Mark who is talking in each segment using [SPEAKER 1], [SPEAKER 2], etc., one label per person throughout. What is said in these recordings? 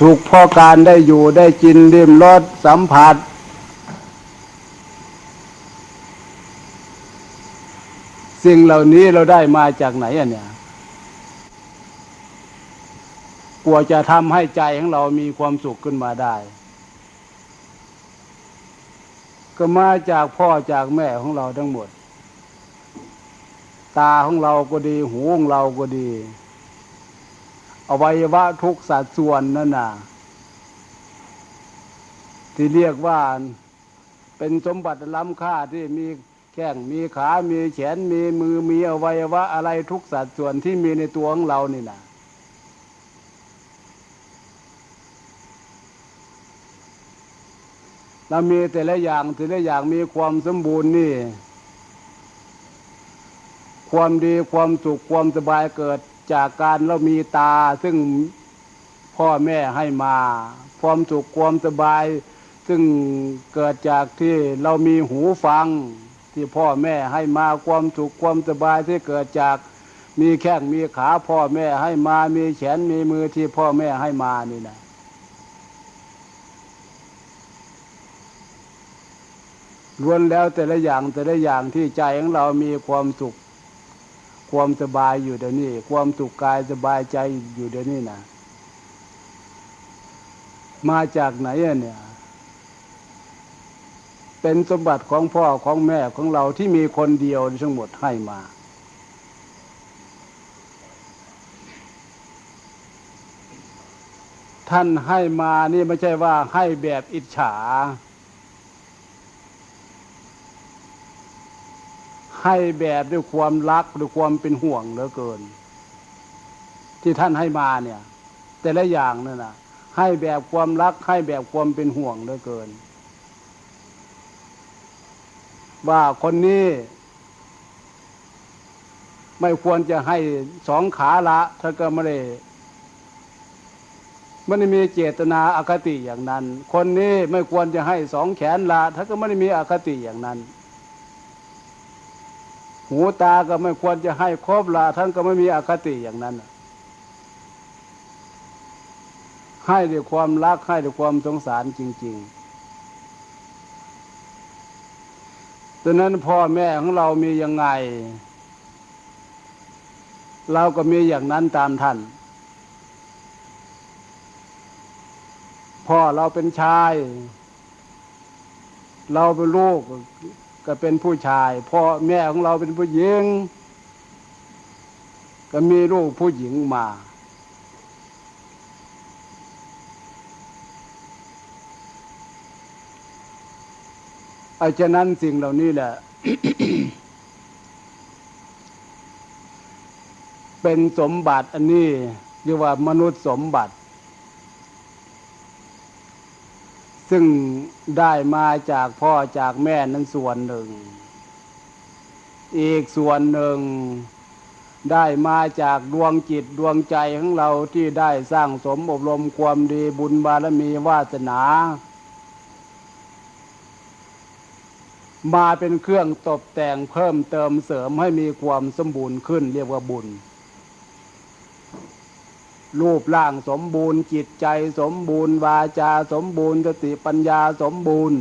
[SPEAKER 1] สุขเพราะการได้อยู่ได้กินริมรสสัมผัส สิ่งเหล่านี้เราได้มาจากไหนอะเนี่ยกลัวจะทำให้ใจของเรามีความสุขขึ้นมาได้ ก็มาจากพ่อจากแม่ของเราทั้งหมด ตาของเราก็ดี หูของเราก็ดี อวัยวะทุกสัดส่วนนั่นน่ะ ที่เรียกว่าเป็นสมบัติล้ำค่าที่มีแข้งมีขามีแขนมีมือมีอวัยวะอะไรทุกสัดส่วนที่มีในตัวของเรานี่นะเรามีแต่ละอย่างแต่ละอย่างมีความสมบูรณ์นี่ ความดีความสุขความสบายเกิด จากการเรามีตาซึ่งพ่อแม่ให้มา ความสุขความสบาย ซึ่งเกิดจากที่เรามีหูฟัง ที่พ่อแม่ให้มาความสุขความสบายที่เกิดจากมีแข้งมีขาพ่อแม่ให้มา มีแขนมีมือที่พ่อแม่ให้มานี่นะล้วนแล้วแต่ละอย่างแต่ละอย่างที่ใจของเรามีความสุข ความสบายอยู่เดี๋ยวนี้ ความสุขกายสบายใจอยู่เดี๋ยวนี้นะมาจากไหนอะเนี่ย เป็นสมบัติของพ่อของแม่ของเราที่มีคนเดียวทั้งหมดให้มา ท่านให้มานี่ไม่ใช่ว่าให้แบบอิจฉา ให้แบบด้วยความรักด้วยความเป็นห่วงเหลือเกิน ที่ท่านให้มาเนี่ย แต่ละอย่างนั่นนะให้แบบความรักให้แบบความเป็นห่วงเหลือเกิน ว่าคนนี้ไม่ควรจะให้สองขาละถ้าก็ไม่ได้ไม่ได้มีเจตนาอาคติอย่างนั้น คนนี้ไม่ควรจะให้สองแขนละถ้าก็ไม่ได้มีอคติอย่างนั้น หูตาก็ไม่ควรจะให้ครบละท่านก็ไม่มีอคติอย่างนั้นให้ด้วยความรักให้ด้วยความสงสารจริง ๆดังนั้นพ่อแม่ของเรามียังไง เราก็มีอย่างนั้นตามท่าน พ่อเราเป็นชาย เราเป็นลูก ก็เป็นผู้ชายพ่อแม่ของเราเป็นผู้หญิง ก็มีลูกผู้หญิงมา อาฉะนั้นสิ่งเหล่านี้แหละ เป็นสมบัติอันนี้เรียกว่ามนุษย์สมบัติ ซึ่งได้มาจากพ่อจากแม่นั้นส่วนหนึ่ง อีกส่วนหนึ่งได้มาจากดวงจิตดวงใจของเราที่ได้สร้างสมอบรมความดีบุญบารมีวาสนา มาเป็นเครื่องตกแต่งเพิ่มเติมเสริมให้มีความสมบูรณ์ขึ้นเรียกว่าบุญ รูปร่างสมบูรณ์จิตใจสมบูรณ์ วาจาสมบูรณ์สติปัญญาสมบูรณ์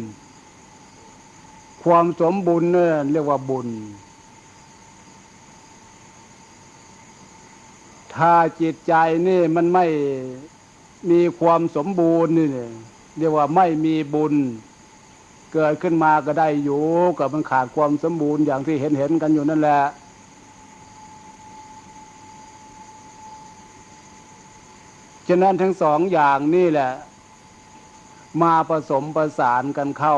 [SPEAKER 1] ความสมบูรณ์เนี่ยเรียกว่าบุญ ถ้าจิตใจนี่มันไม่มีความสมบูรณ์นี่เรียกว่าไม่มีบุญ เกิดขึ้นมาก็ได้อยู่กับมันขาดความสมบูรณ์อย่างที่เห็นเห็นกันอยู่นั่นแหละ ฉะนั้นทั้งสองอย่างนี่แหละ มาผสมประสานกันเข้า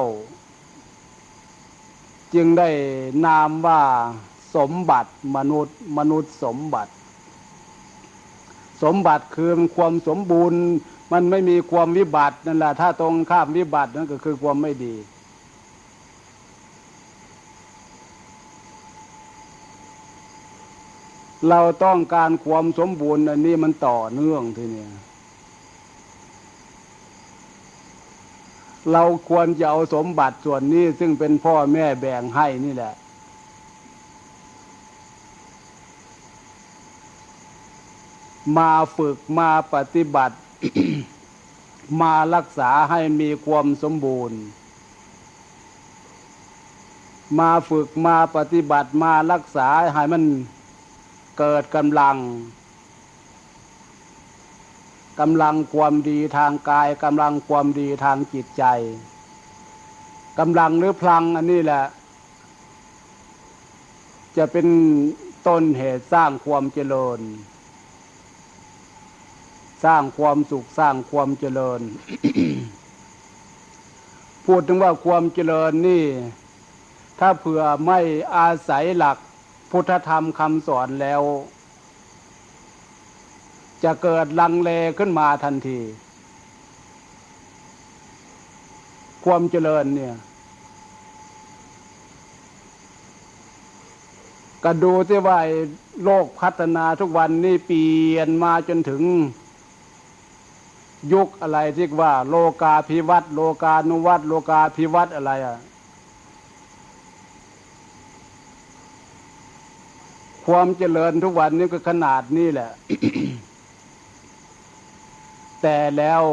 [SPEAKER 1] จึงได้นามว่าสมบัติมนุษย์มนุษย์สมบัติ สมบัติคือความสมบูรณ์ มันไม่มีความวิบัตินั่นแหละถ้าตรงข้ามวิบัตินั่นก็คือความไม่ดีเราต้องการความสมบูรณ์อันนี้มันต่อเนื่องทีนี้ เราควรจะเอาสมบัติส่วนนี้ซึ่งเป็นพ่อแม่แบ่งให้นี่แหละ มาฝึกมาปฏิบัติ มารักษาให้มีความสมบูรณ์ มาฝึกมาปฏิบัติมารักษาให้มันเกิดกำลัง กำลังความดีทางกายกำลังความดีทางจิตใจกำลังหรือพลังอันนี้แหละ จะเป็นต้นเหตุสร้างความเจริญ สร้างความสุขสร้างความเจริญ พูดถึงว่าความเจริญนี่ ถ้าเผื่อไม่อาศัยหลักพุทธธรรมคำสอนแล้ว จะเกิดลังเลขึ้นมาทันที ความเจริญเนี่ยก็ดูที่ว่าโลกพัฒนาทุกวันนี่เปลี่ยนมาจนถึง ยุคอะไรที่ว่า โลกาภิวัตโลกานุวัตโลกาภิวัตอะไรอะความเจริญทุกวันนี้ก็ขนาดนี้แหละ แต่แล้ว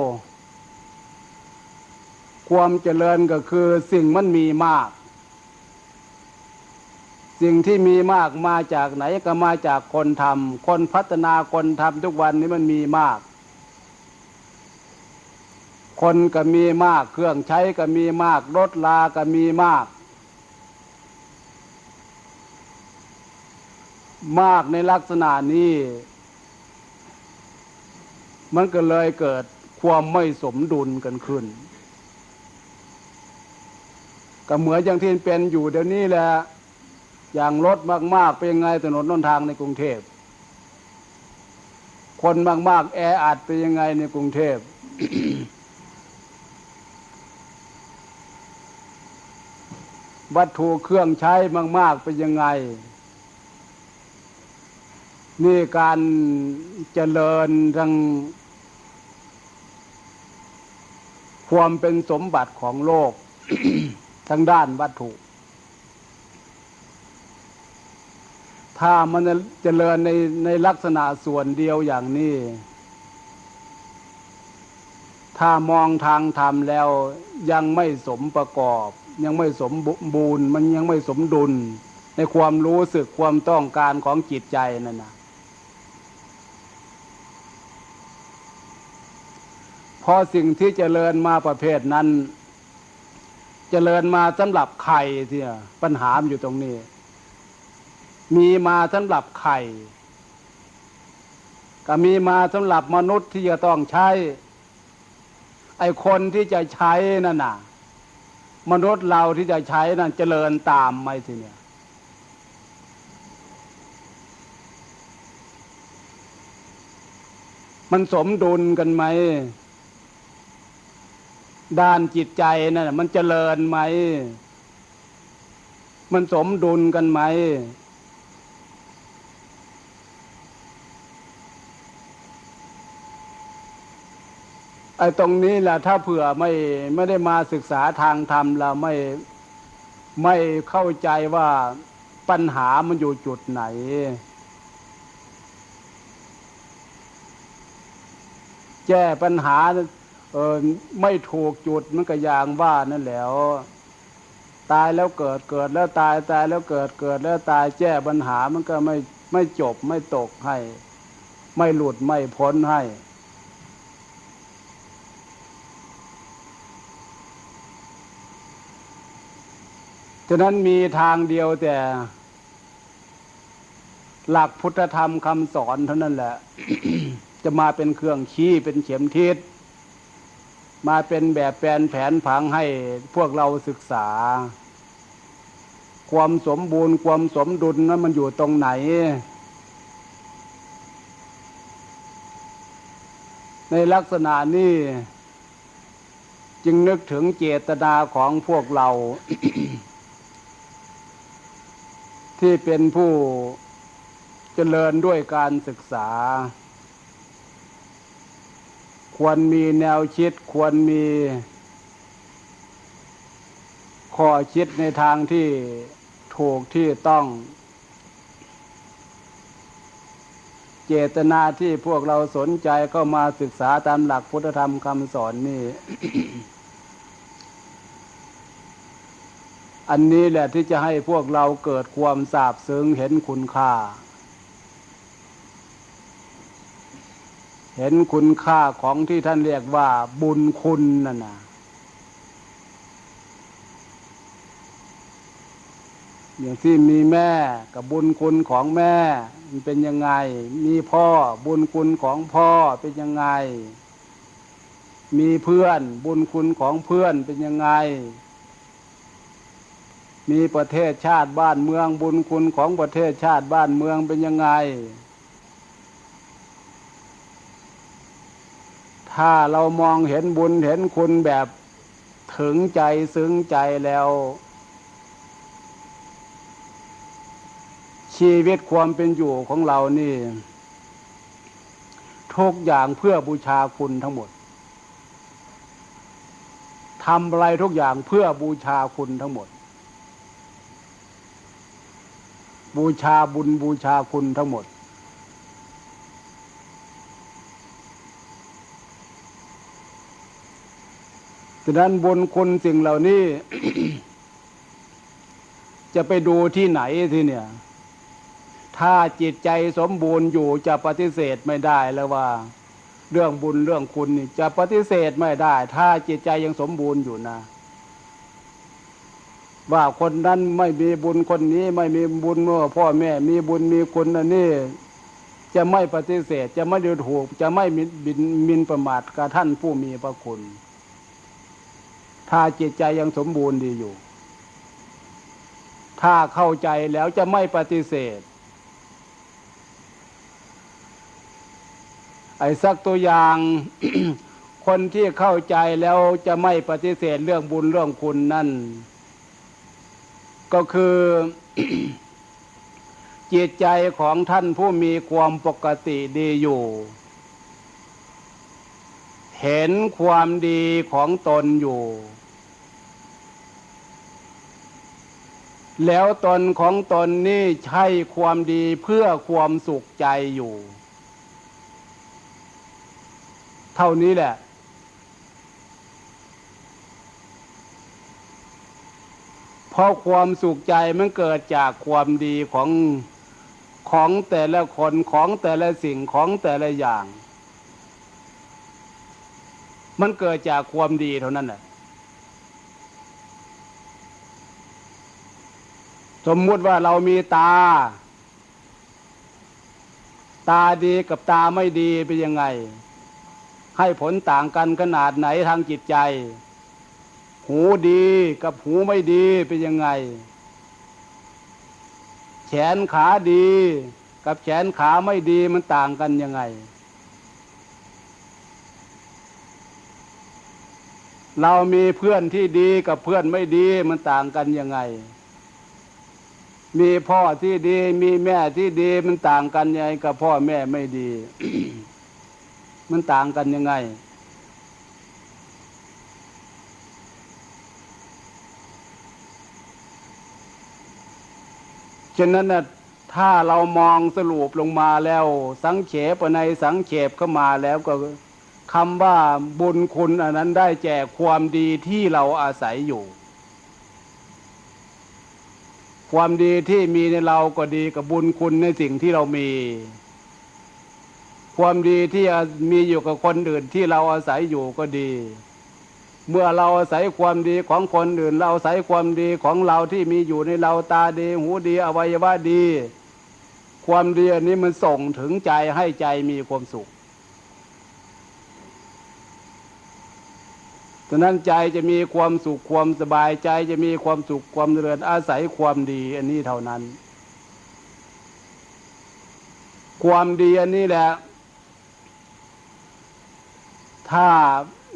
[SPEAKER 1] ความเจริญก็คือสิ่งมันมีมาก สิ่งที่มีมากมาจากไหนก็มาจากคนทำคนพัฒนาคนทำทุกวันนี้มันมีมาก คนก็มีมาก เครื่องใช้ก็มีมาก รถลาก็มีมากมากในลักษณะนี้ มันก็เลยเกิดความไม่สมดุลกันขึ้น ก็เหมือนอย่างที่เป็นอยู่เดี๋ยวนี้แหละ อย่างรถมาก ๆ เป็นยังไงถนนนนทางในกรุงเทพ คนมาก ๆ แออัดเป็นยังไงในกรุงเทพ วัตถุเครื่องใช้มาก ๆ เป็นยังไงนี่การเจริญทาง ความเป็นสมบัติของโลกทางด้านวัตถุ ถ้ามันจเจริญในในลักษณะส่วนเดียวอย่างนี้ ถ้ามองทางธรรมแล้วยังไม่สมประกอบ ยังไม่สมบูรณ์ มันยังไม่สมดุล ในความรู้สึกความต้องการของจิตใจนั่นนะเพ ราะสิ่งที่เจริญมาประเภทนั้น เจริญมาสำหรับไข่ที่ปัญหาอยู่ตรงนี้ มีมาสำหรับไข่ก็มีมาสำหรับมนุษย์ที่จะต้องใช้ ไอคนที่จะใช้นั่นน่ะ มนุษย์เราที่จะใช้นั่นเจริญตามไหมทีเนี่ยมันสมดุลกันไหม ด้านจิตใจนั่นน่ะมันเจริญไหม มันสมดุลกันไหม ไอ้ตรงนี้แหละถ้าเผื่อไม่ไม่ได้มาศึกษาทางธรรมเราไม่ไม่เข้าใจว่าปัญหามันอยู่จุดไหนแก้ปัญหา เออไม่ถูกจุดมันก็อย่างว่านั่นแหล้วตายแล้วเกิดเกิดแล้วตายตายแล้วเกิดเกิดแล้วตายแก้ปัญหามันก็ไม่ไม่จบไม่ตกให้ ไม่หลุดไม่พ้นให้ ฉะนั้นมีทางเดียวแต่ หลักพุทธธรรมคำสอนเท่านั้นแหละ จะมาเป็นเครื่องชี้เป็นเข็มทิศ มาเป็นแบบแปลนแผนผังให้พวกเราศึกษา ความสมบูรณ์ ความสมดุลนั้นมันอยู่ตรงไหน ในลักษณะนี้จึงนึกถึงเจตนาของพวกเรา ที่เป็นผู้เจริญด้วยการศึกษา ควรมีแนวคิดควรมีข้อคิดในทางที่ถูกที่ต้อง เจตนาที่พวกเราสนใจก็มาศึกษาตามหลักพุทธธรรมคำสอนนี่ อันนี้แหละที่จะให้พวกเราเกิดความสาบซึ้งเห็นคุณค่า เห็นคุณค่าของที่ท่านเรียกว่า บุญคุณนั่นนะอย่างที่มีแม่กับบุญคุณของแม่ มันเป็นยังไง มีพ่อบุญคุณของพ่อเป็นยังไง มีเพื่อนบุญคุณของเพื่อนเป็นยังไง มีประเทศชาติบ้านเมืองบุญคุณของประเทศชาติบ้านเมืองเป็นยังไง ถ้าเรามองเห็นบุญเห็นคุณแบบถึงใจซึ้งใจแล้ว ชีวิตความเป็นอยู่ของเรานี่ ทุกอย่างเพื่อบูชาคุณทั้งหมดทำอะไรทุกอย่างเพื่อบูชาคุณทั้งหมด บูชาบุญบูชาคุณทั้งหมดะนั้นบุญคุณสิ่งเหล่านี้ จะไปดูที่ไหนทีเนี่ย ถ้าจิตใจสมบูรณ์อยู่จะปฏิเสธไม่ได้แล้วว่า เรื่องบุญเรื่องคุณนี่จะปฏิเสธไม่ได้ ถ้าจิตใจยังสมบูรณ์อยู่นะ ว่าคนนั้นไม่มีบุญคนนี้ ไม่มีบุญเมื่อพ่อแม่ มีบุญมีคุณอันนี้จะไม่ปฏิเสธ จะไม่ดูถูก จะไม่มิบินมินประมาทกับท่านผู้มีพระคุณ ถ้าจิตใจยังสมบูรณ์ดีอยู่ ถ้าเข้าใจแล้วจะไม่ปฏิเสธ ไอ้สักตัวอย่างคนที่เข้าใจแล้วจะไม่ปฏิเสธเรื่องบุญเรื่องคุณนั่น ก็คือจิตใจของท่านผู้มีความปกติดีอยู่ เห็นความดีของตนอยู่ แล้วตนของตนนี่ใช่ความดีเพื่อความสุขใจอยู่ เท่านี้แหละ เพราะความสุขใจมันเกิดจากความดีของของแต่ละคนของแต่ละสิ่งของแต่ละอย่าง มันเกิดจากความดีเท่านั้นแหละ สมมุติว่าเรามีตา ตาดีกับตาไม่ดีเป็นยังไง ให้ผลต่างกันขนาดไหนทางจิตใจ หูดีกับหูไม่ดีเป็นยังไง แขนขาดี กับแขนขาไม่ดีมันต่างกันยังไง เรามีเพื่อนที่ดีกับเพื่อนไม่ดีมันต่างกันยังไง มีพ่อที่ดี มีแม่ที่ดีมันต่างกันยังไงกับพ่อแม่ไม่ดี มันต่างกันยังไง ฉะนั้นนะถ้าเรามองสรุปลงมาแล้ว สังเขปในสังเขปเข้ามาแล้วก็คำว่าบุญคุณอันนั้นได้แจกความดีที่เราอาศัยอยู่ ความดีที่มีในเราก็ดีกับบุญคุณในสิ่งที่เรามี ความดีที่มีอยู่กับคนอื่นที่เราอาศัยอยู่ก็ดี เมื่อเราอาศัยความดีของคนอื่น เราอาศัยความดีของเราที่มีอยู่ในเราตาดี หูดีอวัยวะดี ความดีอันนี้มันส่งถึงใจให้ใจมีความสุข ฉะนั้นใจจะมีความสุขความสบายใจจะมีความสุขความเจริญอาศัยความดี อันนี้เท่านั้น ความดีอันนี้แหละ ถ้า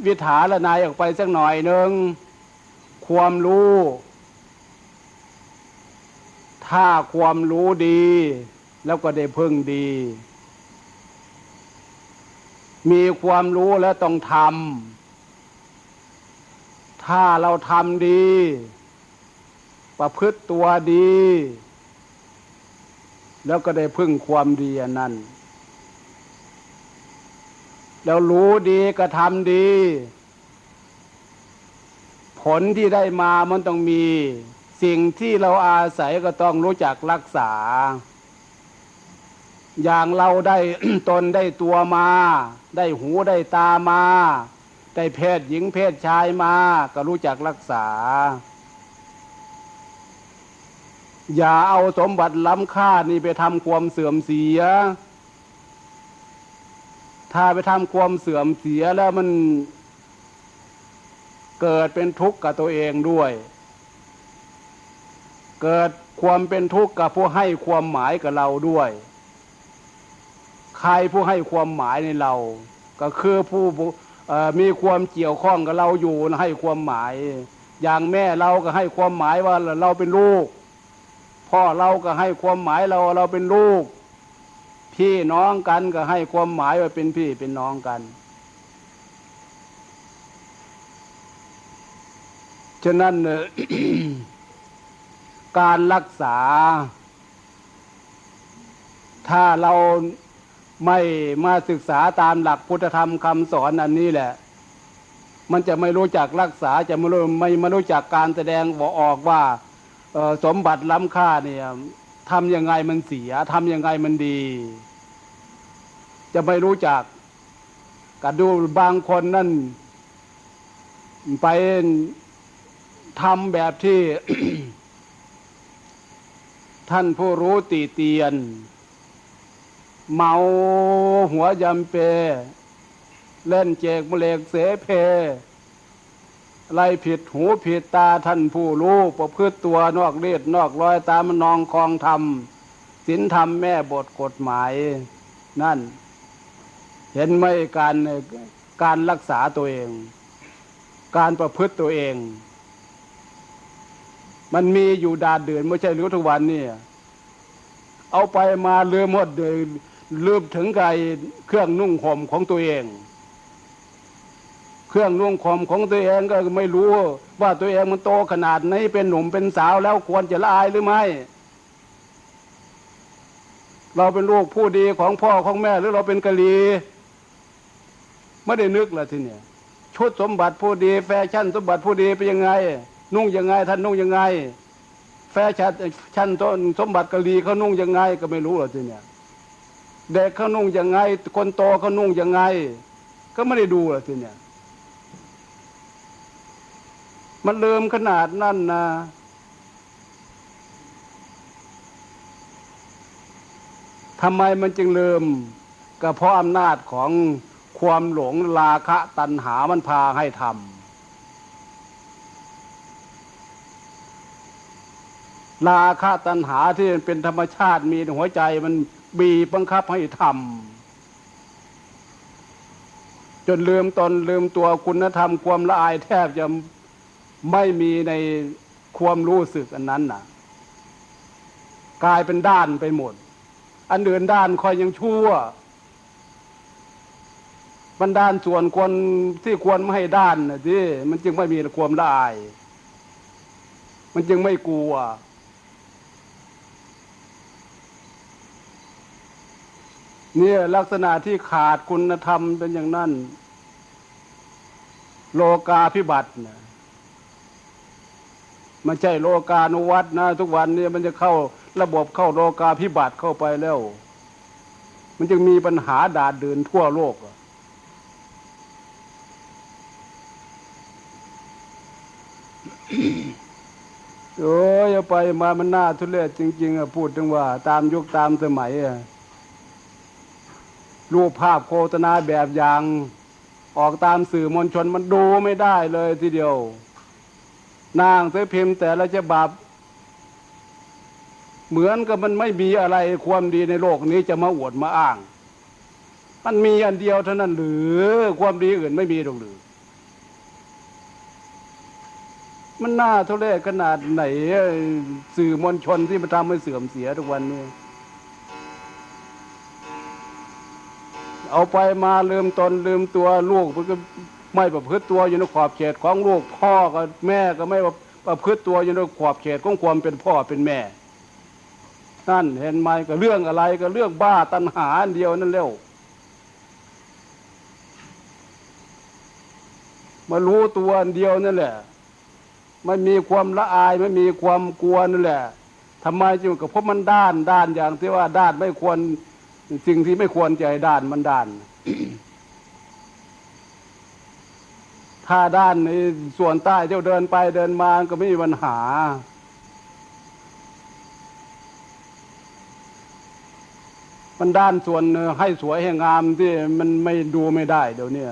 [SPEAKER 1] วิถาละนายออกไปสักหน่อยหนึ่งความรู้ ถ้าความรู้ดี แล้วก็ได้พึ่งดี มีความรู้แล้วต้องทำ ถ้าเราทำดี ประพฤติตัวดี แล้วก็ได้พึ่งความดีนั้นแล้วรู้ดีกระทำดี ผลที่ได้มามันต้องมี สิ่งที่เราอาศัยก็ต้องรู้จักรักษา อย่างเราได้ตนได้ตัวมา ได้หูได้ตามา ได้เพศหญิงเพศชายมา ก็รู้จักรักษา อย่าเอาสมบัติล้ำค่านี่ไปทำความเสื่อมเสีย ถ้าไปทำความเสื่อมเสียแล้วมันเกิดเป็นทุกข์กับตัวเองด้วย เกิดความเป็นทุกข์กับผู้ให้ความหมายกับเราด้วย ใครผู้ให้ความหมายในเรา ก็คือผู้ มีความเกี่ยวข้องกับเราอยู่ให้ความหมาย อย่างแม่เราก็ให้ความหมายว่าเราเป็นลูก พ่อเราก็ให้ความหมายเราเราเป็นลูก พี่น้องกันก็ให้ความหมายว่าเป็นพี่เป็นน้องกัน ฉะนั้นการรักษา ถ้าเรา ไม่มาศึกษาตามหลักพุทธธรรมคำสอนอันนี้แหละ มันจะไม่รู้จักรักษาจะไม่รู้ไม่มารู้จักการแสดงบอกออกว่าสมบัติล้ำค่าเนี่ยทำยังไงมันเสียทำยังไงมันดี จะไม่รู้จักก็ดูบางคนนั่น ไปทำแบบที่ ท่านผู้รู้ตีเตียน เมาหัวยำเป เล่นเจกมะเลกเสเพไล่ผิดหูผิดตาท่านผู้รู้ประพฤติตัวนอกเลียดนอกรอยตามันนองคลองธรรมศีลธรรมแม่บทกฎหมาย นั่น เห็นไหมการการรักษาตัวเอง การประพฤติตัวเอง มันมีอยู่ดาดเดือนไม่ใช่หรือทุกวันนี่เอาไปมาเลืมหมดเลย ลืมถึงไก่เครื่องนุ่งห่มของตัวเอง เครื่องนุ่งห่มของตัวเองก็ไม่รู้ว่าตัวเองมันโตขนาดไหนเป็นหนุ่มเป็นสาวแล้วควรจะละอายหรือไม่ เราเป็นลูกผู้ดีของพ่อของแม่หรือเราเป็นกะลีไม่ได้นึกละทีเนี่ยชุดสมบัติผู้ดี แฟชั่นสมบัติผู้ดีเป็นยังไง นุ่งยังไงท่านนุ่งยังไง แฟชั่นชั้นต้นสมบัติกะลีเขานุ่งยังไงก็ไม่รู้หรอกทีเนี่ย เด็กเขานุ่งยังไง คนโตเขานุ่งยังไง ก็ไม่ได้ดูหรอกทีเนี่ย มันเลิมขนาดนั่นนะทำไมมันจึงเลิมก็เพราะอำนาจของความหลงราคะตัณหามันพาให้ทำราคะตัณหาที่เป็นธรรมชาติมีหัวใจมัน บีบบังคับให้ทำจนลืมตนลืมตัวคุณธรรมความละอายแทบจะไม่มีในความรู้สึกอันนั้นน่ะ กลายเป็นด้านไปหมด อันอื่นด้านคอยยังชั่วมันด้านส่วนควรที่ควรไม่ให้ด้านนะที่มันจึงไม่มีความละอาย มันจึงไม่กลัว เนี่ยลักษณะที่ขาดคุณธรรมเป็นอย่างนั้น โลกาพิบัตินะมันใช่โลกานุวัตนะ ทุกวันเนี้มันจะเข้าระบบเข้าโลกาพิบัติเข้าไปแล้ว มันจึงมีปัญหาดาดเดินทั่วโลกโอ้ยไปมามันน่าทุเรศจริง ๆอะพูดถึงว่า ตามยุคตามสมัยอะ รูปภาพโฆษณาแบบอย่างออกตามสื่อมวลชนมันดูไม่ได้เลยทีเดียว นางเสือพิมพ์แต่ละฉบับ เหมือนกับมันไม่มีอะไรความดีในโลกนี้จะมาอวดมาอ้าง มันมีอันเดียวเท่านั้นหรือความดีอื่นไม่มีหรอกหรือ มันน่าทุเรศขนาดไหนสื่อมวลชนที่มันทำให้เสื่อมเสียทุกวันนี้ เอาไปมาลืมตนลืมตัวลูกมันก็ไม่ประพฤติตัวอยู่ในขอบเขตของลูกพ่อกับแม่ก็ไม่ประพฤติตัวอยู่ในขอบเขตของความเป็นพ่อเป็นแม่ นั่นเห็นไหมก็เรื่องอะไรก็เรื่องบ้าตัณหาเดียวนั่นเร็วมารู้ตัวเดียวนั่นแหละไม่มีความละอายไม่มีความกลัวนั่นแหละทำไมจึงกับเพราะมันด้านด้านอย่างที่ว่าด้านไม่ควร สิ่งที่ไม่ควรใจด้านมันด้าน ถ้าด้านในส่วนใต้เที่ยวเดินไปเดินมาก็ไม่มีปัญหา มันด้านส่วนให้สวยให้งามที่มันไม่ดูไม่ได้เดี๋ยวนี้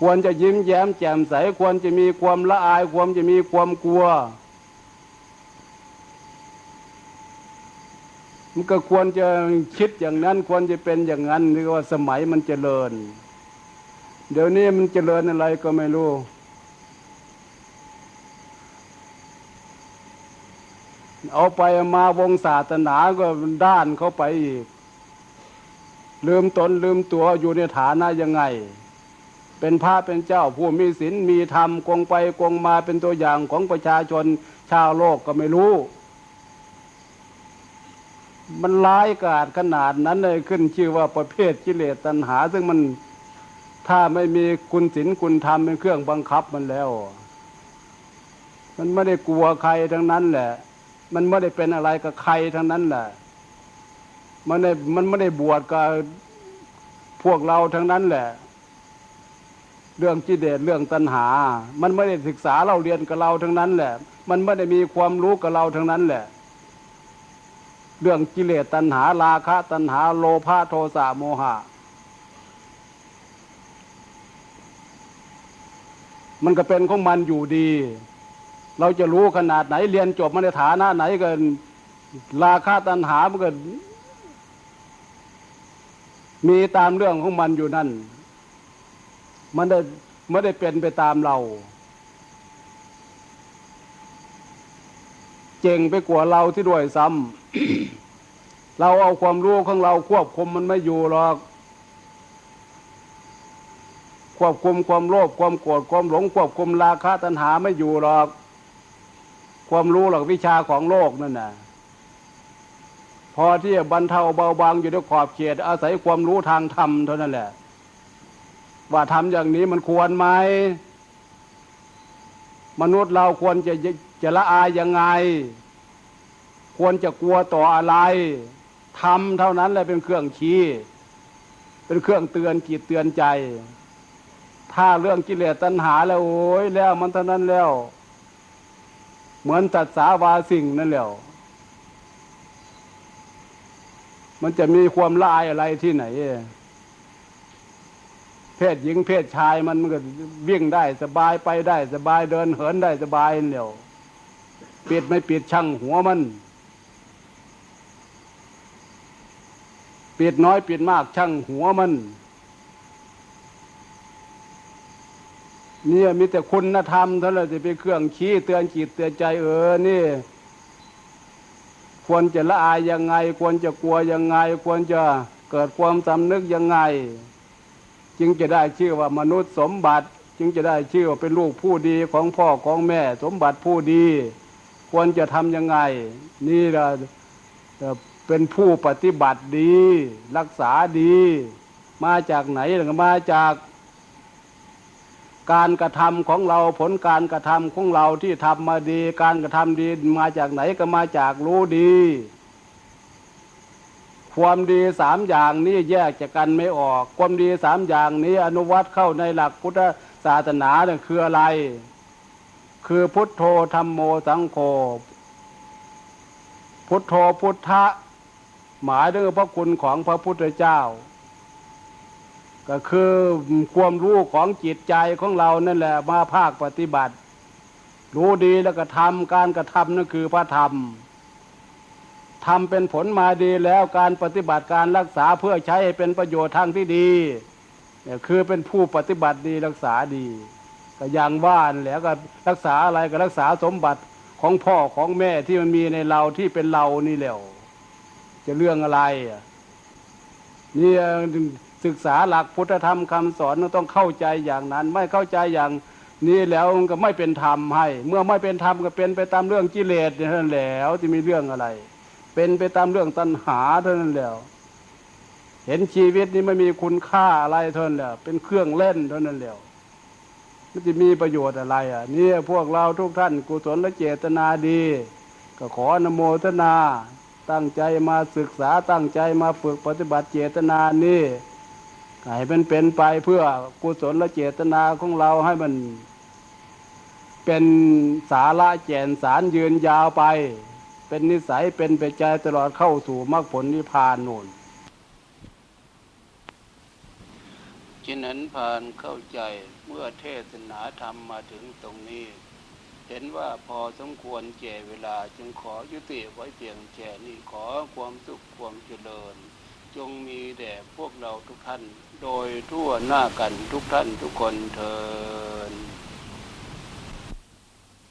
[SPEAKER 1] ควรจะยิ้มแย้มแจ่มใส ควรจะมีความละอาย ควรจะมีความกลัว มันก็ควรจะคิดอย่างนั้น ควรจะเป็นอย่างนั้นนี่ว่าสมัยมันเจริญ เดี๋ยวนี้มันเจริญอะไรก็ไม่รู้เอาไปมาวงศาสนาก็ด้านเข้าไปอีก ลืมตนลืมตัวอยู่ในฐานะยังไง เป็นพระเป็นเจ้าผู้มีศีลมีธรรมกงไปกงมาเป็นตัวอย่างของประชาชนชาวโลกก็ไม่รู้ มันร้ายกาจขนาดนั้นเลยขึ้นชื่อว่าประเภทกิเลสตัณหา ซึ่งมันถ้าไม่มีคุณศีลคุณธรรมเป็นเครื่องบังคับมันแล้ว มันไม่ได้กลัวใครทั้งนั้นแหละ มันไม่ได้เป็นอะไรกับใครทั้งนั้นแหละ มันไม่มันไม่ได้บวชกับพวกเราทั้งนั้นแหละ เรื่องกิเลสเรื่องตัณหา มันไม่ได้ศึกษาเราเรียนกับเราทั้งนั้นแหละ มันไม่ได้มีความรู้กับเราทั้งนั้นแหละ เรื่องกิเลสตัณหาราคะตัณหาโลภะโทสะโมหะ มันก็เป็นของมันอยู่ดี เราจะรู้ขนาดไหนเรียนจบมาในฐานะไหนกันราคาตันหามันก็มีตามเรื่องของมันอยู่นั่น มันได้ไม่ได้เป็นไปตามเรา เจงไปกว่าเราที่ด้วยซ้ำ เราเอาความรู้ของเราควบคุมมันไม่อยู่หรอก ควบคุมความโลภความโกรธความหลง ควบคุมราคะตัณหาไม่อยู่หรอก ความรู้หลักวิชาของโลกนั่นน่ะ พอที่จะบรรเทาเบาบางอยู่ด้วยขอบเขต อาศัยความรู้ทางธรรมเท่านั้นแหละ ว่าทำอย่างนี้มันควรไหมมนุษย์เราควรจะจะละอายยังไง ควรจะกลัวต่ออะไรทำเท่านั้นแหละเป็นเครื่องชี้ เป็นเครื่องเตือนจิตเตือนใจ ถ้าเรื่องกิเลสตัณหาแล้วโอ้ยแล้วมันเท่านั้นแล้ว เหมือนตัดสาวาสิ่งนั่นแหละมันจะมีความละอายอะไรที่ไหน เพศหญิงเพศชายมันมันก็วิ่งได้สบายไปได้ สบายเดินเหินได้สบายเดียวปิดไม่ปิดช่างหัวมัน เปิดน้อยเปิดมากช่างหัวมัน เนี่ยมีแต่คุณธรรมเท่านั้นจะเป็นเครื่องชี้เตือนจิตเตือนใจเออนี่ ควรจะละอายยังไง ควรจะกลัวยังไง ควรจะเกิดความสำนึกยังไง จึงจะได้ชื่อว่ามนุษย์สมบัติ จึงจะได้ชื่อว่าเป็นลูกผู้ดีของพ่อของแม่ สมบัติผู้ดี ควรจะทำยังไง นี่ละ เป็นผู้ปฏิบัติดี รักษาดี มาจากไหนหรือมาจาก การกระทำของเราผลการกระทำของเราที่ทำมาดี การกระทำดีมาจากไหนก็มาจากรู้ดี ความดีสามอย่างนี้แยกจากกันไม่ออก ความดีสามอย่างนี้อนุวัตเข้าในหลักพุทธศาสนาเนี่ยคืออะไร คือพุทโธธรรมโมสังโฆพุทโธพุทธะ หมายถึงพระคุณของพระพุทธเจ้า ก็คือความรู้ของจิตใจของเรานั่นแหละมาภาคปฏิบัติ รู้ดีแล้วก็ทำการกระทำนั่นคือพระธรรมทำเป็นผลมาดีแล้วการปฏิบัติการรักษาเพื่อใช้ให้เป็นประโยชน์ทางที่ดีเนี่ยคือเป็นผู้ปฏิบัติดีรักษาดีก็อย่างว่านแล้วก็รักษาอะไรก็รักษาสมบัติของพ่อของแม่ที่มันมีในเราที่เป็นเรานี่แหละ จะเรื่องอะไรนี่ศึกษาหลักพุทธธรรมคำสอนต้องเข้าใจอย่างนั้น ไม่เข้าใจอย่างนี้แล้วก็ไม่เป็นธรรมให้ เมื่อไม่เป็นธรรมก็เป็นไปตามเรื่องกิเลสเท่านั้นแล้วจะมีเรื่องอะไร เป็นไปตามเรื่องตัณหาเท่านั้นแล้ว เห็นชีวิตนี้ไม่มีคุณค่าอะไรเท่านั้นแหละเป็นเครื่องเล่นเท่านั้นแหละมันจะมีประโยชน์อะไร อะ นี่พวกเราทุกท่านกุศลและเจตนาดี ก็ขออนโมทนา ตั้งใจมาศึกษาตั้งใจมาฝึกปฏิบัติเจตนานี่ให้มันเป็นไปเพื่อกุศลและเจตนาของเราให้มัน เป็นสาระแก่นสารยืนยาวไป เป็นนิสัยเป็นไปใจตลอดเข้าสู่มรรคผลนิพพานโน่นฉะนั้นพานเข้าใจเมื่อเทศนาธรรมมาถึงตรงนี้ เห็นว่าพอสมควรแก่เวลาจึงขอยุติไว้เพียงแค่นี้ขอความสุขความเจริญ จงมีแด่พวกเราทุกท่าน โดยทั่วหน้ากันทุกท่านทุกคนเทิน